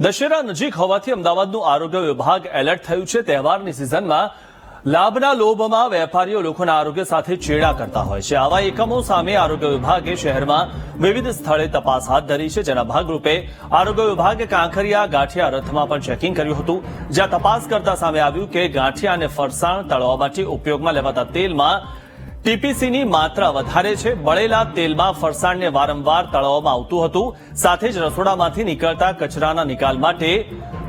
દશેરા નજીક હોવાથી અમદાવાદનું આરોગ્ય વિભાગ એલર્ટ થયું છે. તહેવારની સિઝનમાં લાભના લોભમાં વેપારીઓ લોકોના આરોગ્ય સાથે ચેડા કરતા હોય છે. આવા એકમો સામે આરોગ્ય વિભાગે શહેરમાં વિવિધ સ્થળે તપાસ હાથ ધરી છે. જેના ભાગરૂપે આરોગ્ય વિભાગે કાંકરિયા, ગાંઠિયા રથમાં પણ ચેકિંગ કર્યું હતું. જ્યાં તપાસ કરતા સામે આવ્યું કે ગાંઠિયા અને ફરસાણ તળવા માટે ઉપયોગમાં લેવાતા તેલમાં ટીપીસીની માત્રા વધારે છે. બળેલા તેલમાં ફરસાણને વારંવાર તળવામાં આવતું હતું. સાથે જ રસોડામાંથી નીકળતા કચરાના નિકાલ માટે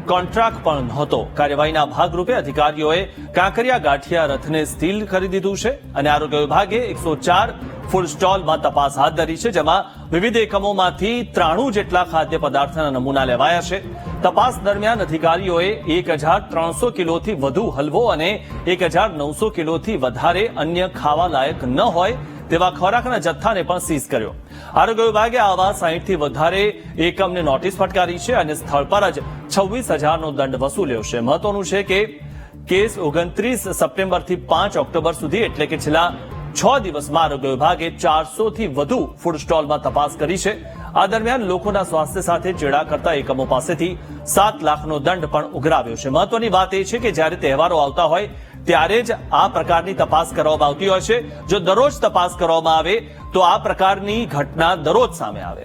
કોન્ટ્રાક્ટ પણ નહોતો. કાર્યવાહીના ભાગરૂપે અધિકારીઓએ કાંકરિયા ગાંઠિયા રથને સ્થિલ કરી દીધું છે અને આરોગ્ય વિભાગે એકસો ચાર ફૂડ સ્ટોલમાં તપાસ હાથ ધરી છે, જેમાં વિવિધ એકમોમાંથી ત્રાણું જેટલા ખાદ્ય પદાર્થના નમૂના લેવાયા છે. તપાસ દરમિયાન અધિકારીઓએ એક હજાર ત્રણસો કિલોથી વધુ હલવો અને એક હજાર નવસો કિલોથી વધારે અન્ય ખાવા લાયક ન હોય તેવા ખોરાકના જથ્થાને પણ સીઝ કર્યો. આરોગ્ય વિભાગે આવા સાહીઠથી વધારે એકમને નોટિસ ફટકારી છે અને સ્થળ પર જ છવ્વીસ હજારનો દંડ વસૂલ્યો છે. મહત્વનું છે કે કેસ ઓગણત્રીસ સપ્ટેમ્બરથી પાંચ ઓક્ટોબર સુધી, એટલે કે છેલ્લા છ દિવસમાં આરોગ્ય વિભાગે ચારસો થી વધુ ફૂડ સ્ટોલમાં તપાસ કરી છે. આ દરમિયાન લોકોના સ્વાસ્થ્ય સાથે ચેડા કરતા એકમો પાસેથી સાત લાખનો દંડ પણ ઉઘરાવ્યો છે. મહત્વની વાત એ છે કે જ્યારે તહેવારો આવતા હોય ત્યારે જ આ પ્રકારની તપાસ કરવામાં આવતી હોય છે. જો દરરોજ તપાસ કરવામાં આવે, તો આ પ્રકારની ઘટના દરરોજ સામે આવે.